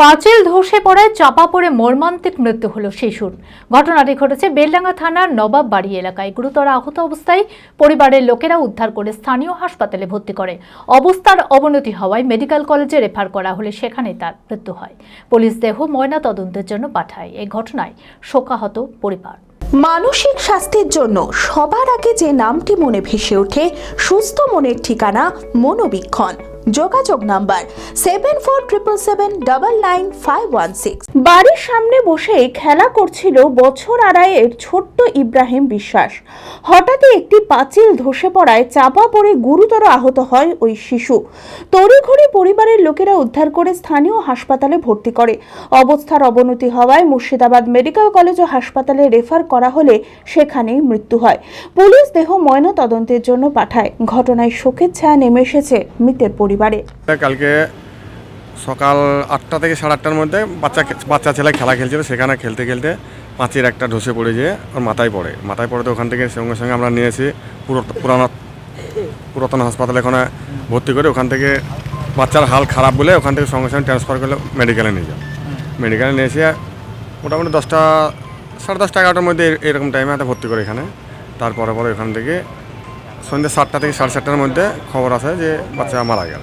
পাঁচিল ধসে পড়ায় চাপা পড়ে মর্মান্তিক মৃত্যু হলো শিশুর। ঘটনাটি ঘটেছে বেলডাঙ্গা থানার নবাব বাড়ি এলাকায়। গুরুতর আহত অবস্থায় পরিবারের লোকেরা উদ্ধার করে স্থানীয় হাসপাতালে ভর্তি করে। অবস্থার অবনতি হওয়ায় মেডিকেল কলেজে রেফার করা হলে সেখানে তার মৃত্যু হয়। পুলিশ দেহ ময়না তদন্তের জন্য পাঠায়। এই ঘটনায় শোকাহত পরিবার। মানসিক স্বাস্থ্যের জন্য সবার আগে যে নামটি মনে ভেসে ওঠে, সুস্থ মনের ঠিকানা মনোবীক্ষণ। যোগাযোগ number seven four triple seven double nine five one six বাড়ির সামনে বসে খেলা করছিল বছর আড়াইয়ের ছোট্ট ইব্রাহিম বিশ্বাস। হঠাৎই একটি পাঁচিল ধসে পড়ায় চাপা পড়ে গুরুতর আহত হয় ওই শিশু। তড়িঘড়ি পরিবারের লোকেরা উদ্ধার করে স্থানীয় হাসপাতালে ভর্তি করে। অবস্থার অবনতি হওয়ায় মুর্শিদাবাদ মেডিকেল কলেজ ও হাসপাতালে রেফার করা হলে সেখানেই মৃত্যু হয়। পুলিশ দেহ ময়না তদন্তের জন্য পাঠায়। ঘটনায় শোকের ছায়া নেমে এসেছে মৃতের পরিবারে। কালকে সকাল আটটা থেকে সাড়ে আটটার মধ্যে বাচ্চা বাচ্চা ছেলে খেলা খেলছিল, সেখানে খেলতে খেলতে পাঁচের একটা ধসে পড়ে যেয়ে ওর মাথায় পড়ে। মাথায় পড়ে তো ওখান থেকে সঙ্গে সঙ্গে আমরা নিয়েছি পুরো পুরানো পুরাতন হাসপাতালে ওখানে ভর্তি করে ওখান থেকে বাচ্চার হাল খারাপ বলে ওখান থেকে সঙ্গে সঙ্গে ট্রান্সফার করলে মেডিকেলে নিয়ে যাও। মেডিকেলে নিয়ে এসে মোটামুটি দশটা সাড়ে দশটা এগারোটার মধ্যে এরকম টাইমে ভর্তি করে এখানে। তারপরে পরে ওখান থেকে সন্ধ্যে সাতটা থেকে সাড়ে সাতটার মধ্যে খবর আসে যে বাচ্চা মারা গেল।